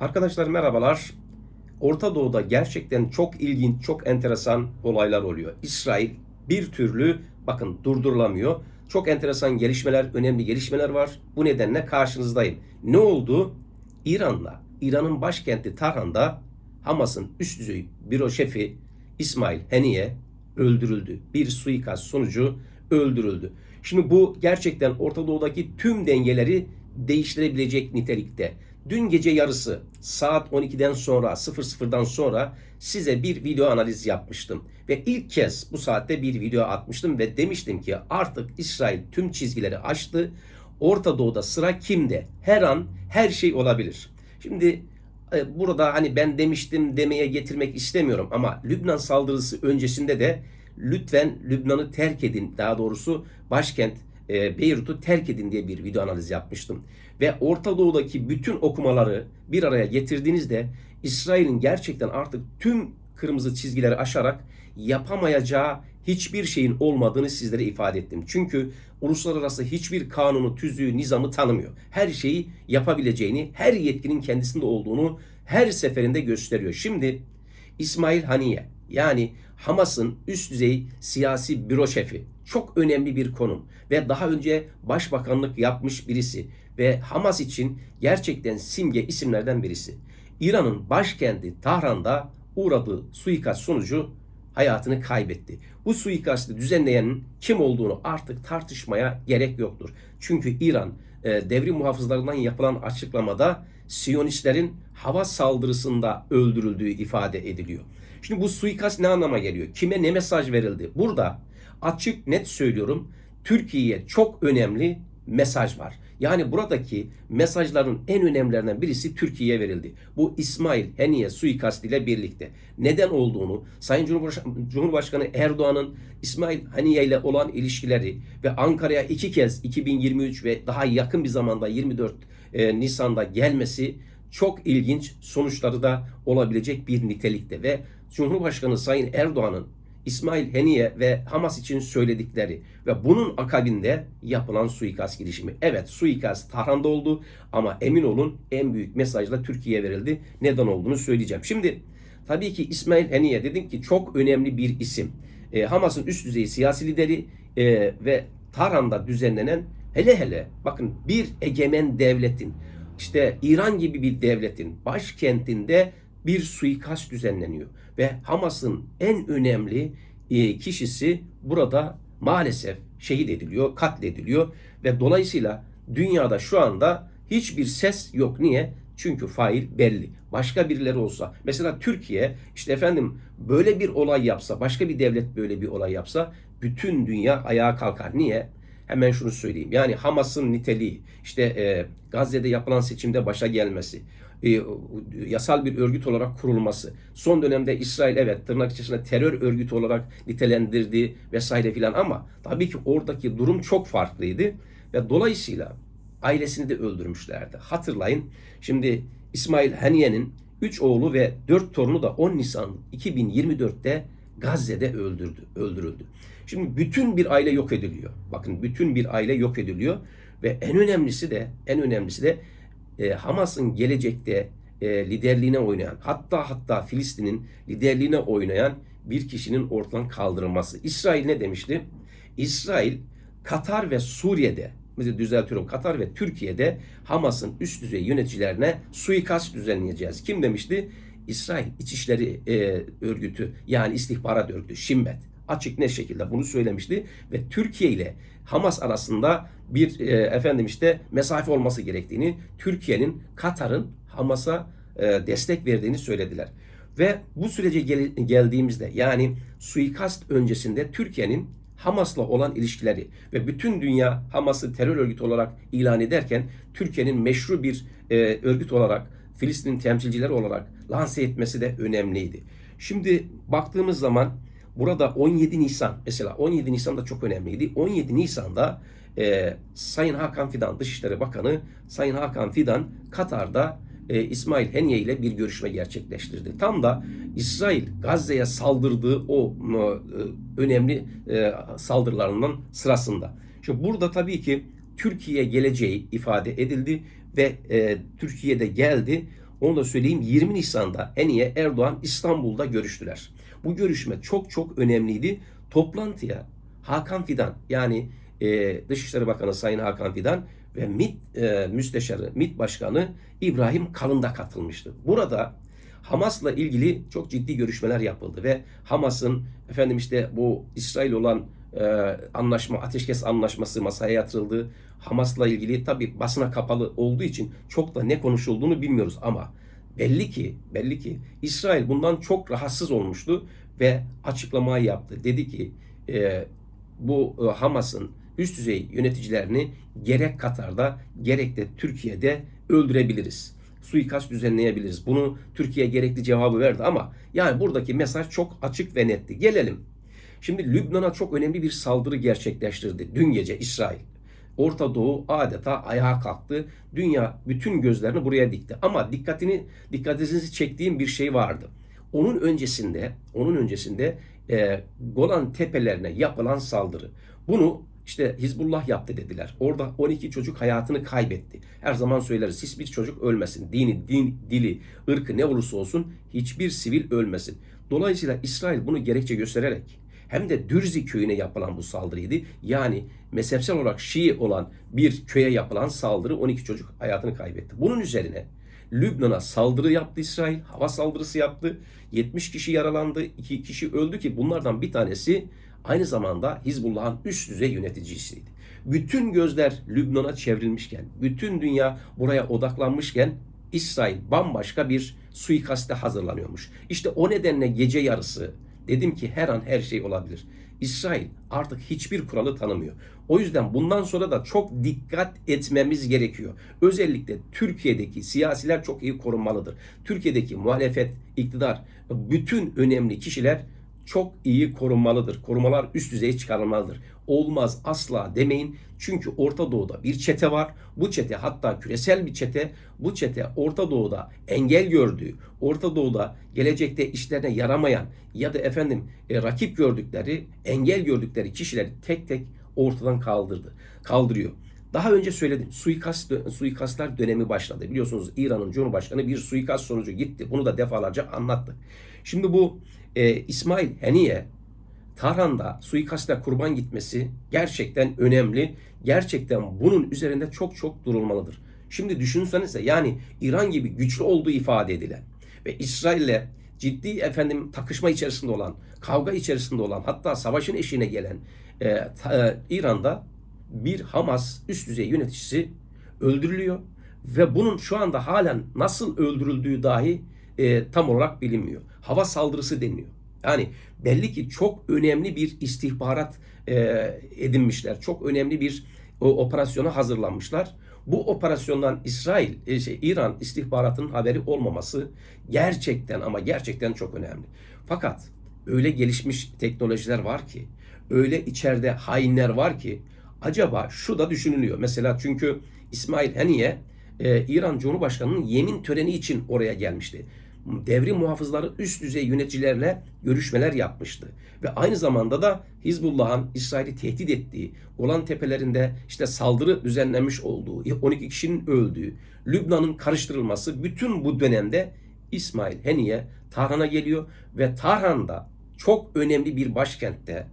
Arkadaşlar merhabalar. Orta Doğu'da gerçekten çok ilginç, çok enteresan olaylar oluyor. İsrail bir türlü bakın durdurulamıyor. Çok enteresan gelişmeler, önemli gelişmeler var. Bu nedenle karşınızdayım. Ne oldu? İran'la, İran'ın başkenti Tahran'da Hamas'ın üst düzey büro şefi İsmail Haniye öldürüldü. Bir suikast sonucu öldürüldü. Şimdi bu gerçekten Orta Doğu'daki tüm dengeleri değiştirebilecek nitelikte. Dün gece yarısı saat 12'den sonra 00'dan sonra size bir video analiz yapmıştım. Ve ilk kez bu saatte bir video atmıştım ve demiştim ki artık İsrail tüm çizgileri aştı. Orta Doğu'da sıra kimde? Her an her şey olabilir. Şimdi e, burada hani ben demiştim demeye getirmek istemiyorum ama Lübnan saldırısı öncesinde de lütfen Lübnan'ı terk edin daha doğrusu başkent e, Beyrut'u terk edin diye bir video analiz yapmıştım. Ve Orta Doğu'daki bütün okumaları bir araya getirdiğinizde İsrail'in gerçekten artık tüm kırmızı çizgileri aşarak yapamayacağı hiçbir şeyin olmadığını sizlere ifade ettim. Çünkü uluslararası hiçbir kanunu, tüzüğü, nizamı tanımıyor. Her şeyi yapabileceğini, her yetkinin kendisinde olduğunu her seferinde gösteriyor. Şimdi İsmail Haniye yani Hamas'ın üst düzey siyasi büro şefi çok önemli bir konum ve daha önce başbakanlık yapmış birisi ve Hamas için gerçekten simge isimlerden birisi. İran'ın başkenti Tahran'da uğradığı suikast sonucu hayatını kaybetti. Bu suikastı düzenleyenin kim olduğunu artık tartışmaya gerek yoktur. Çünkü İran e, devrim muhafızlarından yapılan açıklamada Siyonistlerin hava saldırısında öldürüldüğü ifade ediliyor. Şimdi bu suikast ne anlama geliyor? Kime ne mesaj verildi? Burada açık net söylüyorum Türkiye'ye çok önemli mesaj var. Yani buradaki mesajların en önemlilerinden birisi Türkiye'ye verildi. Bu İsmail Heniye suikast ile birlikte. Neden olduğunu, Sayın Cumhurbaşkanı Erdoğan'ın İsmail Haniye ile olan ilişkileri ve Ankara'ya iki kez 2023 ve daha yakın bir zamanda 24 e, Nisan'da gelmesi çok ilginç sonuçları da olabilecek bir nitelikte ve Cumhurbaşkanı Sayın Erdoğan'ın İsmail Heniye ve Hamas için söyledikleri ve bunun akabinde yapılan suikast girişimi. Evet suikast Tahran'da oldu ama emin olun en büyük mesajla Türkiye'ye verildi. Neden olduğunu söyleyeceğim. Şimdi tabii ki İsmail Heniye dedim ki çok önemli bir isim. E, Hamas'ın üst düzey siyasi lideri e, ve Tahran'da düzenlenen hele hele bakın bir egemen devletin işte İran gibi bir devletin başkentinde bir suikast düzenleniyor. Ve Hamas'ın en önemli e, kişisi burada maalesef şehit ediliyor, katlediliyor ve dolayısıyla dünyada şu anda hiçbir ses yok. Niye? Çünkü fail belli. Başka birileri olsa, mesela Türkiye işte efendim böyle bir olay yapsa, başka bir devlet böyle bir olay yapsa bütün dünya ayağa kalkar. Niye? Hemen şunu söyleyeyim. Yani Hamas'ın niteliği, işte e, Gazze'de yapılan seçimde başa gelmesi, e, yasal bir örgüt olarak kurulması. Son dönemde İsrail evet tırnak içerisinde terör örgütü olarak nitelendirdi vesaire filan ama tabii ki oradaki durum çok farklıydı ve dolayısıyla ailesini de öldürmüşlerdi. Hatırlayın şimdi İsmail Haniye'nin 3 oğlu ve 4 torunu da 10 Nisan 2024'te Gazze'de öldürdü, öldürüldü. Şimdi bütün bir aile yok ediliyor. Bakın bütün bir aile yok ediliyor ve en önemlisi de en önemlisi de e, Hamas'ın gelecekte e, liderliğine oynayan hatta hatta Filistin'in liderliğine oynayan bir kişinin ortadan kaldırılması. İsrail ne demişti? İsrail Katar ve Suriye'de mesela düzeltiyorum Katar ve Türkiye'de Hamas'ın üst düzey yöneticilerine suikast düzenleyeceğiz. Kim demişti? İsrail İçişleri e, Örgütü yani istihbarat örgütü Şimmet açık ne şekilde bunu söylemişti ve Türkiye ile Hamas arasında bir e, efendim işte mesafe olması gerektiğini, Türkiye'nin Katar'ın Hamas'a e, destek verdiğini söylediler. Ve bu sürece gel, geldiğimizde yani suikast öncesinde Türkiye'nin Hamas'la olan ilişkileri ve bütün dünya Hamas'ı terör örgütü olarak ilan ederken Türkiye'nin meşru bir e, örgüt olarak Filistin temsilcileri olarak lanse etmesi de önemliydi. Şimdi baktığımız zaman Burada 17 Nisan mesela 17 Nisan da çok önemliydi. 17 Nisan'da e, Sayın Hakan Fidan Dışişleri Bakanı Sayın Hakan Fidan Katar'da e, İsmail Heniye ile bir görüşme gerçekleştirdi. Tam da İsrail Gazze'ye saldırdığı o e, önemli e, saldırılarından sırasında. Şimdi burada tabii ki Türkiye geleceği ifade edildi ve e, Türkiye'de geldi. onu da söyleyeyim 20 Nisan'da Heniye Erdoğan İstanbul'da görüştüler. Bu görüşme çok çok önemliydi. Toplantıya Hakan Fidan yani e, Dışişleri Bakanı Sayın Hakan Fidan ve MİT e, Müsteşarı, MİT Başkanı İbrahim Kalın da katılmıştı. Burada Hamas'la ilgili çok ciddi görüşmeler yapıldı ve Hamas'ın efendim işte bu İsrail olan e, anlaşma, ateşkes anlaşması masaya yatırıldı. Hamas'la ilgili tabi basına kapalı olduğu için çok da ne konuşulduğunu bilmiyoruz ama belli ki belli ki İsrail bundan çok rahatsız olmuştu ve açıklamayı yaptı. Dedi ki e, bu e, Hamas'ın üst düzey yöneticilerini gerek Katar'da gerek de Türkiye'de öldürebiliriz. Suikast düzenleyebiliriz. Bunu Türkiye gerekli cevabı verdi ama yani buradaki mesaj çok açık ve netti. Gelelim. Şimdi Lübnan'a çok önemli bir saldırı gerçekleştirdi dün gece İsrail. Orta Doğu adeta ayağa kalktı. Dünya bütün gözlerini buraya dikti. Ama dikkatini dikkatinizi çektiğim bir şey vardı. Onun öncesinde, onun öncesinde e, Golan tepelerine yapılan saldırı. Bunu işte Hizbullah yaptı dediler. Orada 12 çocuk hayatını kaybetti. Her zaman söyleriz hiçbir çocuk ölmesin. Dini, din, dili, ırkı ne olursa olsun hiçbir sivil ölmesin. Dolayısıyla İsrail bunu gerekçe göstererek hem de Dürzi köyüne yapılan bu saldırıydı. Yani mezhepsel olarak Şii olan bir köye yapılan saldırı 12 çocuk hayatını kaybetti. Bunun üzerine Lübnan'a saldırı yaptı İsrail. Hava saldırısı yaptı. 70 kişi yaralandı. 2 kişi öldü ki bunlardan bir tanesi aynı zamanda Hizbullah'ın üst düzey yöneticisiydi. Bütün gözler Lübnan'a çevrilmişken, bütün dünya buraya odaklanmışken İsrail bambaşka bir suikaste hazırlanıyormuş. İşte o nedenle gece yarısı dedim ki her an her şey olabilir. İsrail artık hiçbir kuralı tanımıyor. O yüzden bundan sonra da çok dikkat etmemiz gerekiyor. Özellikle Türkiye'deki siyasiler çok iyi korunmalıdır. Türkiye'deki muhalefet, iktidar, bütün önemli kişiler çok iyi korunmalıdır. Korumalar üst düzeye çıkarılmalıdır. Olmaz asla demeyin. Çünkü Orta Doğu'da bir çete var. Bu çete hatta küresel bir çete. Bu çete Orta Doğu'da engel gördüğü, Orta Doğu'da gelecekte işlerine yaramayan ya da efendim e, rakip gördükleri, engel gördükleri kişileri tek tek ortadan kaldırdı. Kaldırıyor. Daha önce söyledim. Suikast, suikastlar dönemi başladı. Biliyorsunuz İran'ın Cumhurbaşkanı bir suikast sonucu gitti. Bunu da defalarca anlattık. Şimdi bu e, İsmail Heniye Tahran'da suikastle kurban gitmesi gerçekten önemli. Gerçekten bunun üzerinde çok çok durulmalıdır. Şimdi düşünsenize yani İran gibi güçlü olduğu ifade edilen ve İsrail'le ciddi efendim takışma içerisinde olan, kavga içerisinde olan hatta savaşın eşiğine gelen e, ta, e, İran'da bir Hamas üst düzey yöneticisi öldürülüyor ve bunun şu anda halen nasıl öldürüldüğü dahi e, tam olarak bilinmiyor. Hava saldırısı deniliyor. Yani belli ki çok önemli bir istihbarat e, edinmişler. Çok önemli bir o, operasyona hazırlanmışlar. Bu operasyondan İsrail, e, şey, İran istihbaratının haberi olmaması gerçekten ama gerçekten çok önemli. Fakat öyle gelişmiş teknolojiler var ki, öyle içeride hainler var ki acaba şu da düşünülüyor. Mesela çünkü İsmail Haniye e, İran Cumhurbaşkanı'nın yemin töreni için oraya gelmişti devrim muhafızları üst düzey yöneticilerle görüşmeler yapmıştı. Ve aynı zamanda da Hizbullah'ın İsrail'i tehdit ettiği, Golan tepelerinde işte saldırı düzenlenmiş olduğu, 12 kişinin öldüğü, Lübnan'ın karıştırılması bütün bu dönemde İsmail Heniye Tahran'a geliyor ve Tahran'da çok önemli bir başkentte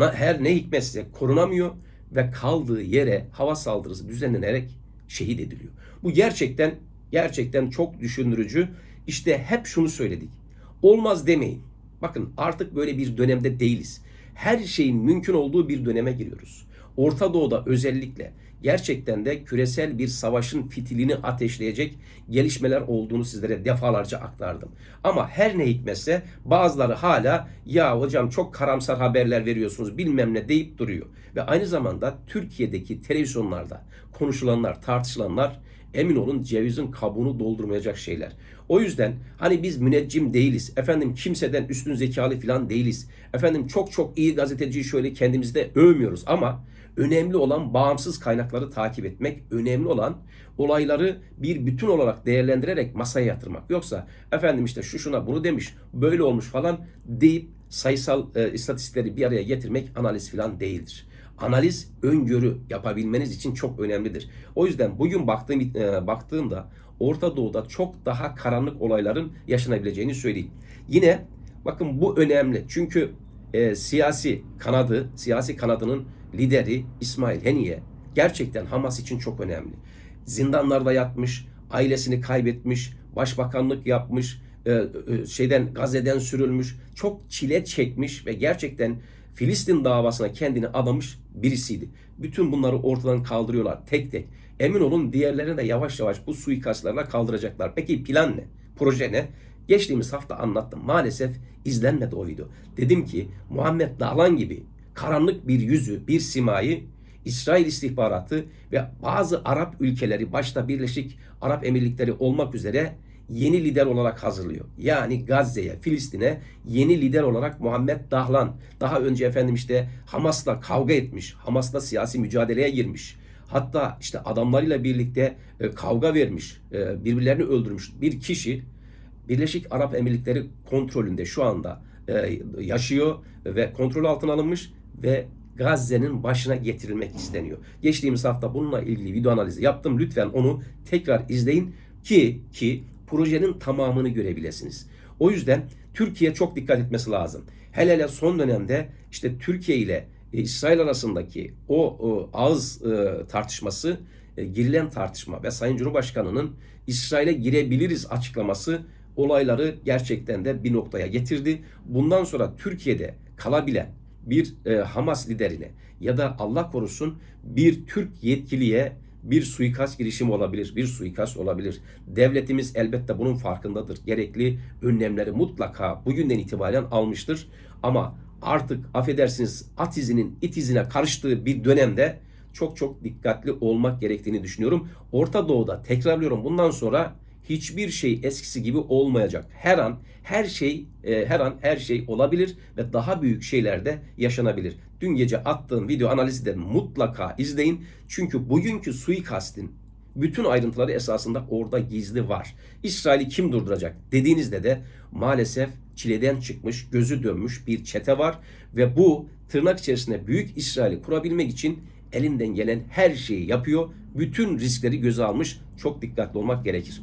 her ne hikmetse korunamıyor ve kaldığı yere hava saldırısı düzenlenerek şehit ediliyor. Bu gerçekten gerçekten çok düşündürücü işte hep şunu söyledik. Olmaz demeyin. Bakın artık böyle bir dönemde değiliz. Her şeyin mümkün olduğu bir döneme giriyoruz. Orta Doğu'da özellikle gerçekten de küresel bir savaşın fitilini ateşleyecek gelişmeler olduğunu sizlere defalarca aktardım. Ama her ne hikmetse bazıları hala ya hocam çok karamsar haberler veriyorsunuz bilmem ne deyip duruyor. Ve aynı zamanda Türkiye'deki televizyonlarda konuşulanlar, tartışılanlar emin olun cevizin kabuğunu doldurmayacak şeyler. O yüzden hani biz müneccim değiliz. Efendim kimseden üstün zekalı falan değiliz. Efendim çok çok iyi gazeteciyi şöyle kendimizde övmüyoruz ama önemli olan bağımsız kaynakları takip etmek, önemli olan olayları bir bütün olarak değerlendirerek masaya yatırmak. Yoksa efendim işte şu şuna bunu demiş, böyle olmuş falan deyip sayısal e, istatistikleri bir araya getirmek analiz falan değildir analiz, öngörü yapabilmeniz için çok önemlidir. O yüzden bugün baktığım e, baktığımda Orta Doğu'da çok daha karanlık olayların yaşanabileceğini söyleyeyim. Yine bakın bu önemli. Çünkü e, siyasi kanadı, siyasi kanadının lideri İsmail Heniye gerçekten Hamas için çok önemli. Zindanlarda yatmış, ailesini kaybetmiş, başbakanlık yapmış, e, e, şeyden Gazze'den sürülmüş, çok çile çekmiş ve gerçekten Filistin davasına kendini adamış birisiydi. Bütün bunları ortadan kaldırıyorlar tek tek. Emin olun diğerlerini de yavaş yavaş bu suikastlarla kaldıracaklar. Peki plan ne? Proje ne? Geçtiğimiz hafta anlattım. Maalesef izlenmedi o video. Dedim ki Muhammed Dahlan gibi karanlık bir yüzü, bir simayı İsrail istihbaratı ve bazı Arap ülkeleri başta Birleşik Arap Emirlikleri olmak üzere yeni lider olarak hazırlıyor. Yani Gazze'ye, Filistin'e yeni lider olarak Muhammed Dahlan. Daha önce efendim işte Hamas'la kavga etmiş. Hamas'la siyasi mücadeleye girmiş. Hatta işte adamlarıyla birlikte e, kavga vermiş. E, birbirlerini öldürmüş bir kişi Birleşik Arap Emirlikleri kontrolünde şu anda e, yaşıyor ve kontrol altına alınmış ve Gazze'nin başına getirilmek isteniyor. Geçtiğimiz hafta bununla ilgili video analizi yaptım. Lütfen onu tekrar izleyin ki ki projenin tamamını görebilirsiniz. O yüzden Türkiye çok dikkat etmesi lazım. Hele hele son dönemde işte Türkiye ile e, İsrail arasındaki o, o ağız e, tartışması, e, girilen tartışma ve Sayın Cumhurbaşkanı'nın İsrail'e girebiliriz açıklaması olayları gerçekten de bir noktaya getirdi. Bundan sonra Türkiye'de kalabilen bir e, Hamas liderine ya da Allah korusun bir Türk yetkiliye bir suikast girişimi olabilir, bir suikast olabilir. Devletimiz elbette bunun farkındadır. Gerekli önlemleri mutlaka bugünden itibaren almıştır. Ama artık affedersiniz at izinin it izine karıştığı bir dönemde çok çok dikkatli olmak gerektiğini düşünüyorum. Orta Doğu'da tekrarlıyorum bundan sonra hiçbir şey eskisi gibi olmayacak. Her an her şey e, her an her şey olabilir ve daha büyük şeyler de yaşanabilir. Dün gece attığım video analizi de mutlaka izleyin. Çünkü bugünkü suikastin bütün ayrıntıları esasında orada gizli var. İsrail'i kim durduracak dediğinizde de maalesef çileden çıkmış, gözü dönmüş bir çete var ve bu tırnak içerisinde büyük İsrail'i kurabilmek için elinden gelen her şeyi yapıyor. Bütün riskleri göze almış. Çok dikkatli olmak gerekir.